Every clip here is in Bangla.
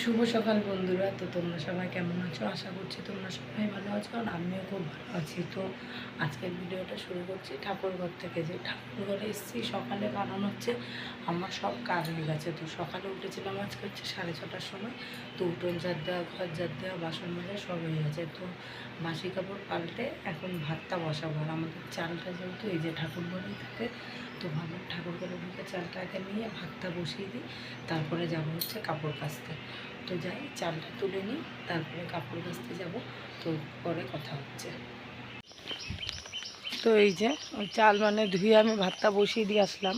শুভ সকাল বন্ধুরা। তো তোমরা সবাই কেমন আছো? আশা করছি তোমরা সবাই ভালো আছো আর আমিও খুব ভালো আছি। তো আজকের ভিডিওটা শুরু করছি ঠাকুরঘর থেকে। যে ঠাকুরঘরে এসেছি, সকালে কারণ হচ্ছে আমার সব কাজ। হয়ে গেছে তো সকালে উঠেছিলাম আজকে হচ্ছে সাড়ে ছটার সময়। তো উঠোন ঝাড় দেওয়া, ঘর ঝাড় দেওয়া, বাসন মাজা সব হয়ে গেছে। তো বাসি কাপড় পাল্টে এখন ভাতটা বসাবো। আর আমাদের চালটা যেহেতু এই যে ঠাকুরঘরেই থাকে, তো ভাবলাম ঠাকুরঘরে ঢুকে চালটাকে নিয়ে ভাতটা বসিয়ে দিই। তারপরে যাব হচ্ছে কাপড় কাচতে। তো যাই, চালটা তুলে নিই, তারপরে কাপড় কাচতে যাব। তো পরে কথা হচ্ছে। তো এই যে চাল মানে ধুয়ে আমি ভাতটা বসিয়ে দিয়ে আসলাম।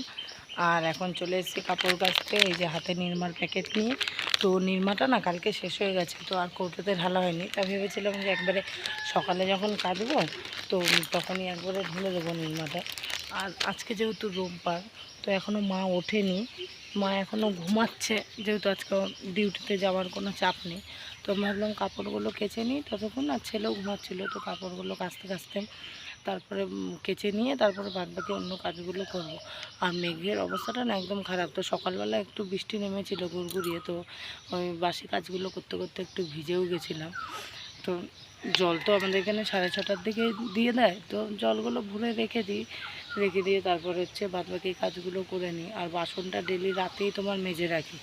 আর এখন চলে এসেছি কাপড় কাচতে, এই যে হাতে নির্মার প্যাকেট নিয়ে। তো নির্মাটা না কালকে শেষ হয়ে গেছে, তো আর কৌটোতে ঢালা হয়নি। তা ভেবেছিলাম যে একবারে সকালে যখন কাটবো, তো তখনই একবারে ঢেলে দেবো নির্মাটা। আর আজকে যেহেতু রোববার, তো এখনও মা ওঠেনি। মা এখনও ঘুমাচ্ছে, যেহেতু আজকে ডিউটিতে যাওয়ার কোনো চাপ নেই। তো ভাবলাম কাপড়গুলো কেচে নিই ততক্ষণ, আর ছেলেও ঘুমাচ্ছিলো, তো কাপড়গুলো কাচতে কাচতে তারপরে কেচে নিয়ে তারপরে বাদ বাকি অন্য কাজগুলো করব। আর মেঘের অবস্থাটা না একদম খারাপ। তো সকালবেলা একটু বৃষ্টি নেমেছিল গুড়গুড়িয়ে, তো ওই বাসি কাজগুলো করতে করতে একটু ভিজেও গেছিলাম। তো জল তো আমাদের এখানে সাড়ে ছটার দিকে দিয়ে দেয়, তো জলগুলো ভরে রেখে দিই। রেখে দিয়ে তারপর হচ্ছে বাদবাকি কাজগুলো করে নিই। আর বাসনটা ডেলি রাতেই তোমার মেজে রাখি।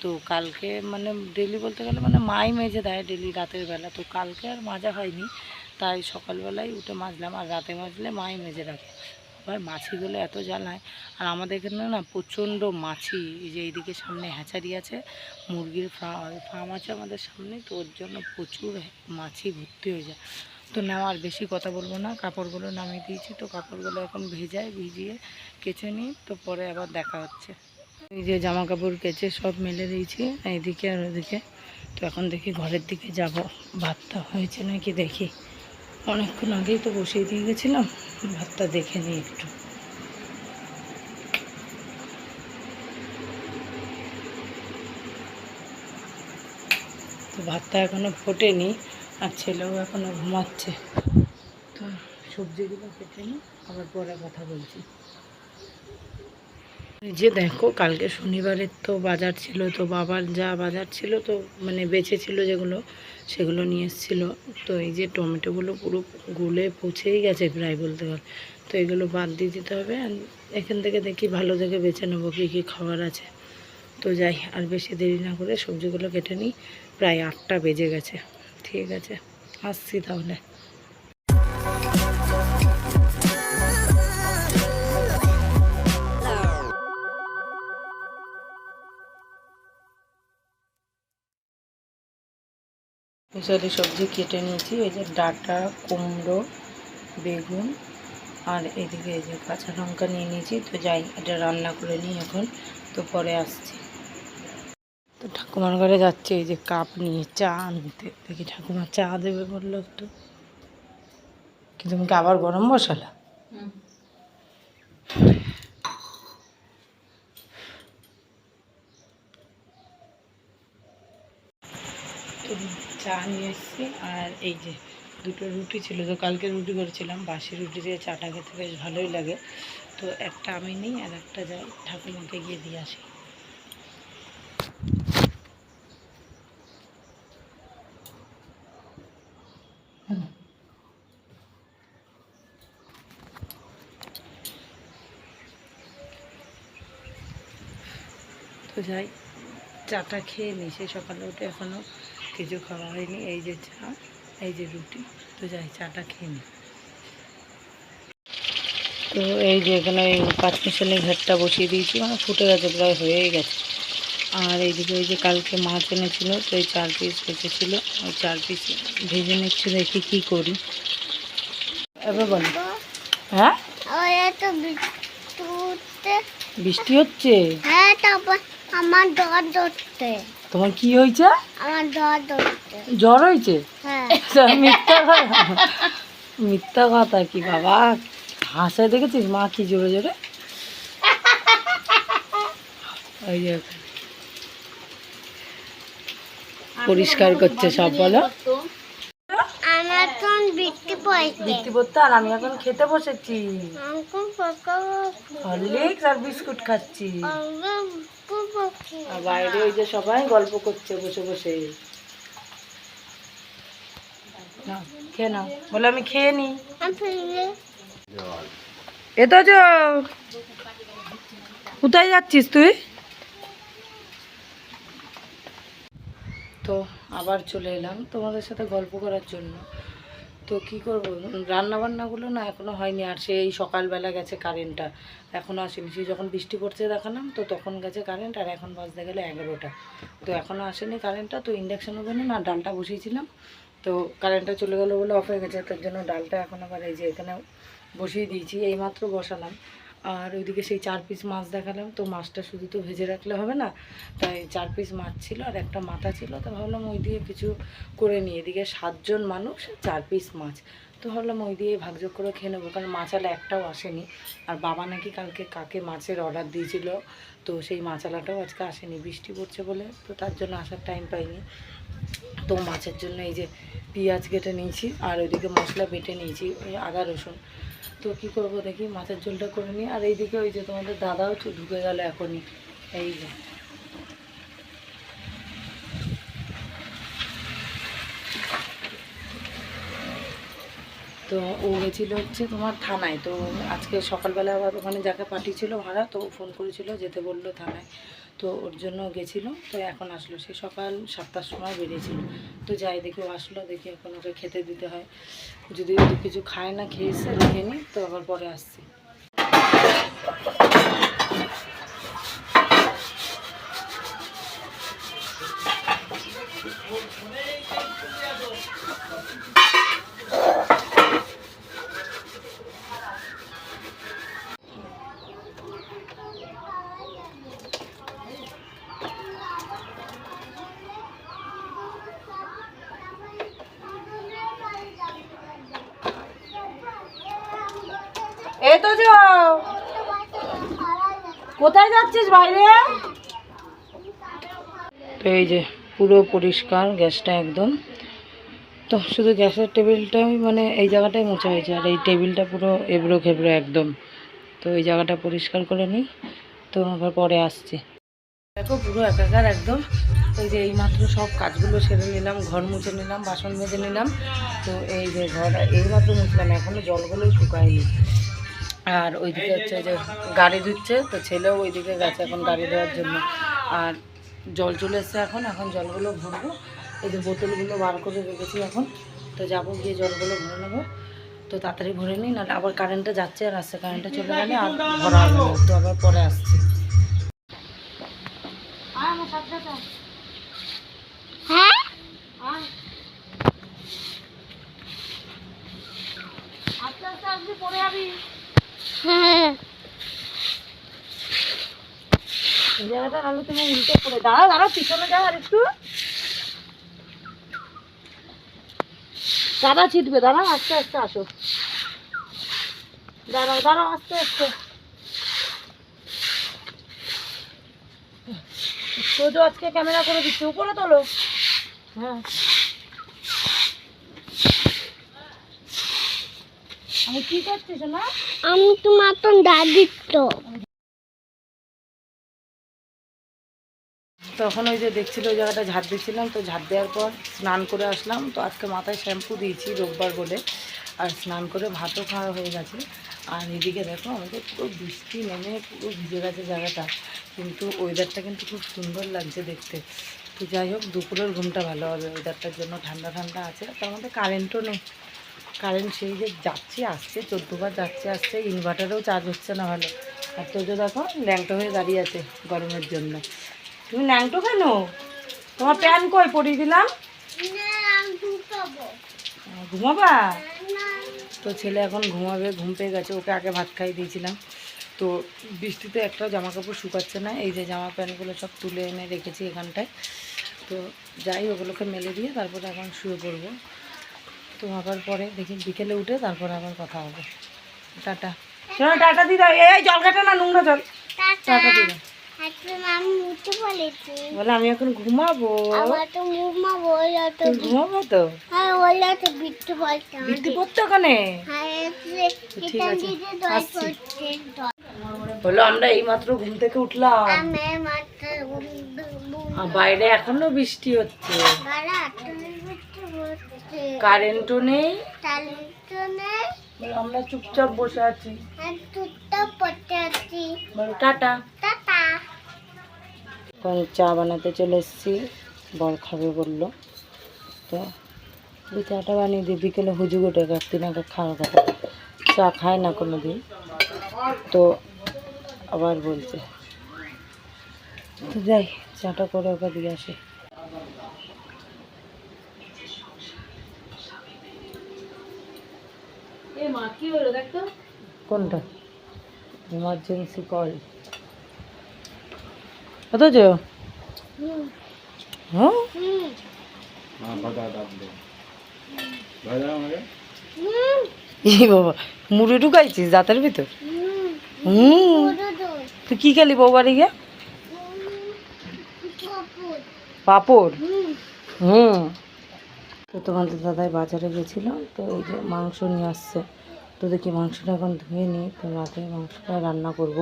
তো কালকে মানে ডেলি বলতে গেলে মানে মাই মেজে দেয় ডেলি রাতের বেলা। তো কালকে আর মাজা হয়নি, তাই সকালবেলায় উঠে মাজলাম। আর রাতে মাজলে মাই মেজে রাখে। ভাই, মাছিগুলো এত জ্বালায়। আর আমাদের এখানে না প্রচণ্ড মাছি। এই যে এইদিকে সামনে হ্যাচারি আছে, মুরগির ফার্ম ফার্ম আছে আমাদের সামনে। তো ওর জন্য প্রচুর মাছি ভর্তি হয়ে যায়। তো নাও আর বেশি কথা বলব না। কাপড়গুলো নামিয়ে দিয়েছি তো কাপড়গুলো এখন ভেজায়, ভিজিয়ে কেচে নিই, তো পরে আবার দেখা হচ্ছে। এই যে জামা কাপড় কেচে সব মেলে দিয়েছি, এইদিকে আর ওদিকে। তো এখন দেখি ঘরের দিকে যাব। ভাতটা হয়েছে নাকি দেখি। অনেকক্ষণ আগেই তো বসিয়ে দিয়ে গেছিলাম, ভাতটা দেখে নিই একটু। তো ভাতটা এখনও ফোটেনি। আর ছেলেও এখনও ঘুমাচ্ছে। তো সবজিগুলো কেটে নিই আবার পরে কথা বলছি। যে দেখো, কালকে শনিবারের তো বাজার ছিল, তো বাবার যা বাজার ছিল তো মানে বেঁচে ছিল যেগুলো, সেগুলো নিয়ে এসেছিল। তো এই যে টমেটোগুলো পুরো গুলে পচেই গেছে প্রায় বলতে গেলে। তো এগুলো বাদ দিয়ে দিতে হবে এখান থেকে দেখি ভালো দেখে বেছে নেব কী কী খাবার আছে। তো যাই, আর বেশি দেরি না করে সবজিগুলো কেটে নিই। প্রায় আটটা বেজে গেছে। ঠিক আছে, আসছি তাহলে। মিশালি সবজি কেটে নিয়েছি, এই যে ডাঁটা, কুমড়ো, বেগুন, আর এদিকে এই যে কাঁচা লঙ্কা নিয়ে নিয়েছি, তো যাই, এটা রান্না করে নিই এখন, তো পরে আসছি। তো ঠাকুমার ঘরে যাচ্ছে, এই যে কাপ নিয়ে চা আনতে। দেখি ঠাকুমা চা দেবে বলল একটু। কি তুমি কি আবার গরম বসালা চা নিয়ে এসেছি, আর এই যে দুটো রুটি ছিল, তো কালকে রুটি করেছিলাম, বাসি রুটি দিয়ে চাটা খেতে বেশ ভালোই লাগে। তো একটা আমি নিই, আর একটা যাই ঠাকুমাকে গিয়ে দিয়ে আসি। যাই চাটা খেয়ে নিই সেই সকালে উঠে এখনও কিছু খাওয়া হয়নি। এই যে চা এই যে রুটি তো যাই চাটা খেয়ে নিই তো এই যে এখানে এই পাঁচমিশালি ঘাটটা বসিয়ে দিয়েছি মানে ফুটে গেছে প্রায় হয়েই গেছে। আর এইদিকে ওই যে কালকে মাছ এনেছিল তো এই চার পিস বেঁচেছিল ওই চার পিস ভেজে নিচ্ছি দেখি কী করি। এবার বলো। হ্যাঁ? বৃষ্টি হচ্ছে? হ্যাঁ তারপর আমার ডর ধরতে তোমার কি হয়েছে? আমার ডর ধরতে জ্বর হয়েছে? হ্যাঁ। মিথ্যা কথা। মিথ্যা কথা কি বাবা? হাসে দেখেছিস মা কি জোরে জোরে? ওই যে পরিষ্কার করছে সব বলো। আমার এখন বৃত্তি পড়েছে। বৃত্তি পড়তে আর আমি এখন খেতে বসেছি। হরলিক্স আর বিস্কুট খাচ্ছি। আর বাইরে ওই যে সবাই গল্প করছে বসে বসে। খেয়ে নাও। বলে আমি খেয়ে আমি এ তো যে কোথায় যাচ্ছিস তুই? তো আবার চলে এলাম তোমাদের সাথে গল্প করার জন্য। তো কি করব? রান্না বান্নাগুলো না এখনও হয়নি, আর সেই সকালবেলা গেছে কারেন্টটা এখনও আসেনি। সেই যখন বৃষ্টি পড়ছে দেখালাম, তো তখন গেছে কারেন্ট আর এখন বাজতে গেলে এগারোটা। তো এখনও আসেনি কারেন্টটা তো ইন্ডাকশন ওভেনে না ডালটা বসিয়েছিলাম। তো কারেন্টটা চলে গেলো বলে অফ হয়ে গেছে, তার জন্য ডালটা এখন আবার এই যে এখানে বসিয়ে দিয়েছি, এইমাত্র বসালাম। আর ওইদিকে সেই চার পিস মাছ দেখালাম। তো মাছটা শুধু তো ভেজে রাখলে হবে না, তাই চার পিস মাছ ছিল আর একটা মাথা ছিল। তো ভাবলাম ওই দিয়ে কিছু করে নিই। এদিকে সাতজন মানুষ চার পিস মাছ। তো ভাবলাম ওই দিয়ে ভাগযোগ করে খেয়ে নেব, কারণ মাছালা একটাও আসেনি। আর বাবা নাকি কালকে কাকে মাছের অর্ডার দিয়েছিল, তো সেই মাছালাটাও আজকে আসেনি। বৃষ্টি পড়ছে বলে, তো তার জন্য আসার টাইম পাইনি। তো মাছের জন্য এই যে পেঁয়াজ কেটে নিয়েছি, আর ওইদিকে মশলা বেটে নিয়েছি আদা রসুন। তো কী করব দেখি মাছের ঝোলটা করে নিই। আর এইদিকে ওই যে তোমাদের দাদাও ঢুকে গেল এখনই। এই যে। তো ও গেছিল হচ্ছে তোমার থানায়। তো আজকে সকালবেলা আবার ওখানে যাকে পাঠিয়েছিল ভাড়া, তো ফোন করেছিল, যেতে বলল থানায়। তো ওর জন্য গেছিল। তো এখন আসলো। সে সকাল সাতটার সময় বেরিয়েছিল। তো যাই, দেখি ও আসলো। দেখি এখন ওকে খেতে দিতে হয়। যদি কিছু খায় না, খেয়েছে, রেখে নিই তো আবার পরে আসছি। কোথায় যাচ্ছিস বাইরে? তো এই যে পুরো পরিষ্কার, গ্যাসটা একদম। তো শুধু গ্যাসের টেবিলটাই মানে এই জায়গাটাই মোছা হয়েছে, আর এই টেবিলটা পুরো এবড়ো খেবড়ো একদম। তো এই জায়গাটা পরিষ্কার করে নিই, তো আবার পরে আসছি। দেখো পুরো একাকার একদম। এই যে এইমাত্র সব কাজগুলো সেরে নিলাম, ঘর মুছে নিলাম, বাসন মেজে নিলাম। তো এই যে ঘর, এইমাত্র মুছলাম এখনও জলগুলোই শুকায়নি। আর ওইদিকে হচ্ছে যে গাড়ি ধুচ্ছে, তো ছেলেও ওইদিকে গেছে এখন গাড়ি দেওয়ার জন্য। আর জল চলে এসছে এখন এখন জলগুলো ভরবো। এই যে বোতলগুলো বার করে রেখেছি এখন, তো যাব গিয়ে জলগুলো ভরে নেব। তো তাড়াতাড়ি ভরে নিই, নাহলে আবার কারেন্টটা যাচ্ছে আর আসছে কারেন্টটা চলে গেলে আর ভরা তো আবার পরে আসছি হ্যাঁ হ্যাঁ এই জায়গাটা নাহলে তুমি উল্টে পড়ে দাঁড়া দাঁড়া পিছনে যাও আর একটু। দাঁড়া ছিটবে দাঁড়া আস্তে আস্তে আসো। দাঁড়াও দাঁড়াও, আস্তে আস্তে। আজকে ক্যামেরা করে দিচ্ছি, উপরে তোলো। হ্যাঁ। আমি কি করছিস না আমি তো তখন ওই যে দেখছিল ওই জায়গাটা ঝাড় দিচ্ছিলাম তো ঝাড় দেওয়ার পর স্নান করে আসলাম। তো আজকে মাথায় শ্যাম্পু দিয়েছি রোববার বলে, আর স্নান করে ভাতও খাওয়া হয়ে গেছে। আর এদিকে দেখো আমাদের পুরো বৃষ্টি নেমে পুরো ভিজে গেছে জায়গাটা, কিন্তু ওয়েদারটা কিন্তু খুব সুন্দর লাগছে দেখতে। তো যাই হোক, দুপুরের ঘুমটা ভালো হবে ওয়েদারটার জন্য ঠান্ডা ঠান্ডা আছে। তার মধ্যে কারেন্টও নেই। কারেন্ট সেই যে যাচ্ছে, আসছে চোদ্দোবার যাচ্ছে, আসছে ইনভার্টারেও চার্জ হচ্ছে না ভালো। আর তোজো দেখো, ল্যাংটো হয়ে দাঁড়িয়ে আছে গরমের জন্য। তুমি ল্যাংটো কেন? তোমার প্যান কই? পরিয়ে দিলাম। আহ, ঘুমাবা? তো ছেলে এখন ঘুমাবে ঘুম পেয়ে গেছে ওকে আগে ভাত খাইয়ে দিয়েছিলাম। তো বৃষ্টিতে একটা জামা কাপড় শুকাচ্ছে না এই যে জামা প্যান্টগুলো সব তুলে এনে রেখেছি এখানটায়। তো যাই ওগুলোকে মেলে দিয়ে তারপরে এখন শুয়ে পড়ব। তো আবার পরে দেখি বিকেলে উঠে তারপরে আবার কথা হবে। টাটা। টাটা দিদা। এই জল কাটা না নোংরা জল। টাটা দিদা। বলে আমি এখন ঘুমাবো। তুমি ঘুমাবো তো? হ্যাঁ বিট্টু পড়তো ওখানে? হ্যাঁ। করছে বলো আমরা এইমাত্র ঘুম থেকে উঠলাম। বাইরে এখনও বৃষ্টি হচ্ছে। কারেন্টও নেই। তো নেই। বলো আমরা চুপচাপ বসে আছি। বলো টাটা। টাটা। এখন চা বানাতে চলে এসেছি। বর খাবে বলল। তো ওই চাটা বানিয়ে দিই বিকেলে হুজু গোটে একদিন আগে খাওয়ার কথা চা খায় না কোনো দিন তো আবার বলছে তো যাই চাটা করে ওকে দিয়ে আসি। কোনটা? ইমার্জেন্সি কল অথচ হুম। হ্যাঁ? বাবা মুড়ে ঢুকাইছিস দাঁতের ভিতর? হুম। হুম। তুই কি খেলি বউ বাড়ি গিয়ে? পাপড়। হুম। হুম। তো তোমাদের দাদাই বাজারে গেছিলাম তো এই যে মাংস নিয়ে আসছে। তো দেখি মাংসটা এখন ধুয়ে নিই, তো রাতে মাংসটা রান্না করব।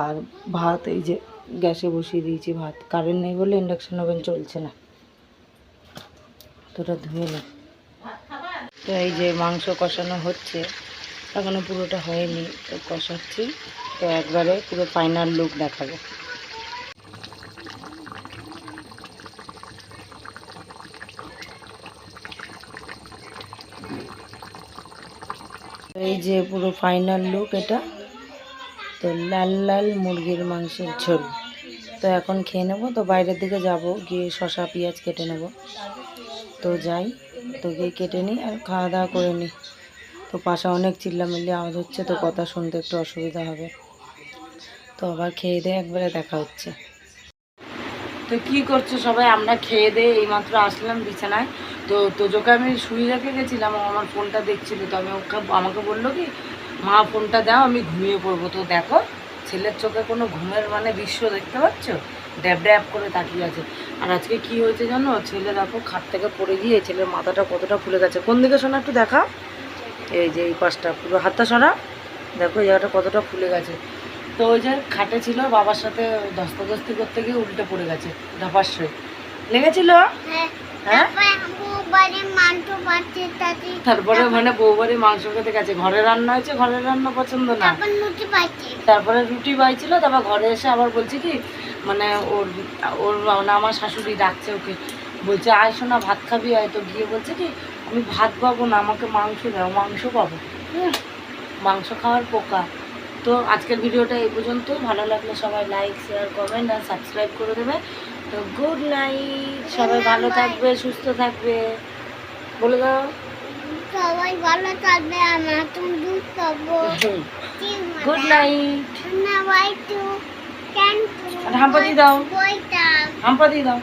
আর ভাত, এই যে গ্যাসে বসিয়ে দিয়েছি ভাত। কারেন্ট নেই বলে ইন্ডাকশান ওভেন চলছে না। তো ওটা ধুয়ে নিই। তো এই যে মাংস কষানো হচ্ছে, এখনও পুরোটা হয়নি, তো কষাচ্ছি। তো একবারে পুরো ফাইনাল লুক দেখাবো। যে পুরো ফাইনাল লুক এটা, তো লাল লাল মুরগির মাংসের ঝোল। তো এখন খেয়ে নেব, তো বাইরের দিকে যাব, গিয়ে শশা পেঁয়াজ কেটে নেব। তো যাই, তো গিয়ে কেটে নিই আর খাওয়া দাওয়া করে নিই। তো পাশে অনেক চিল্লামিল্লি আওয়াজ হচ্ছে, তো কথা শুনতে একটু অসুবিধা হবে। তো আবার খেয়ে দিয়ে একবারে দেখা হচ্ছে। তো কি করছ সবাই? আমরা খেয়ে দিয়ে এইমাত্র আসলাম বিছানায়। তো তোজোকে আমি শুয়ে রেখে গেছিলাম আমার ফোনটা দেখছিল তো আমি ওকে আমাকে বলল কি মা ফোনটা দাও আমি ঘুমিয়ে পড়ব। তো দেখো ছেলের চোখে কোনো ঘুমের মানে দৃশ্য দেখতে পাচ্ছ? ড্যাব ড্যাব করে তাকিয়ে আছে। আর আজকে কি হয়েছে জানো? ছেলে দেখো খাট থেকে পড়ে গিয়ে ছেলের মাথাটা কতটা ফুলে গেছে। কোন দিকে শোনা একটু দেখা? এই যে এই পাশটা পুরো হাতটা সরা। দেখো এই জায়গাটা কতটা ফুলে গেছে। তো ওই যে খাটে ছিল বাবার সাথে দস্তাদস্তি করতে গিয়ে উল্টে পড়ে গেছে ধাপাশ্রয় লেগেছিল? হ্যাঁ। হ্যাঁ? তারপরে মানে বউ মাংস খেতে গেছে। ঘরে রান্না হয়েছে ঘরের রান্না পছন্দ না। তারপর রুটি বাইছিল তারপর ঘরে এসে আবার বলছে কি মানে ওর ওর মানে আমার শাশুড়ি ডাকছে ওকে। বলছে আয় শোনা ভাত খাবি আয় তো। গিয়ে বলছে কি আমি ভাত পাবো না আমাকে মাংস দাও মাংস পাবো। হুম, মাংস খাওয়ার পোকা। তো আজকের ভিডিওটা এই পর্যন্ত ভালো লাগলে সবাই লাইক শেয়ার কমেন্ট আর সাবস্ক্রাইব করে দেবে। তো গুড নাইট সবাই ভালো থাকবে সুস্থ থাকবে। বলে দাও। সবাই ভালো থাকবে আমরা তুমি দুধ খাব। গুড নাইট না বাই টু হাম্পা দিয়ে দাও। হাম্পা দিয়ে দাও।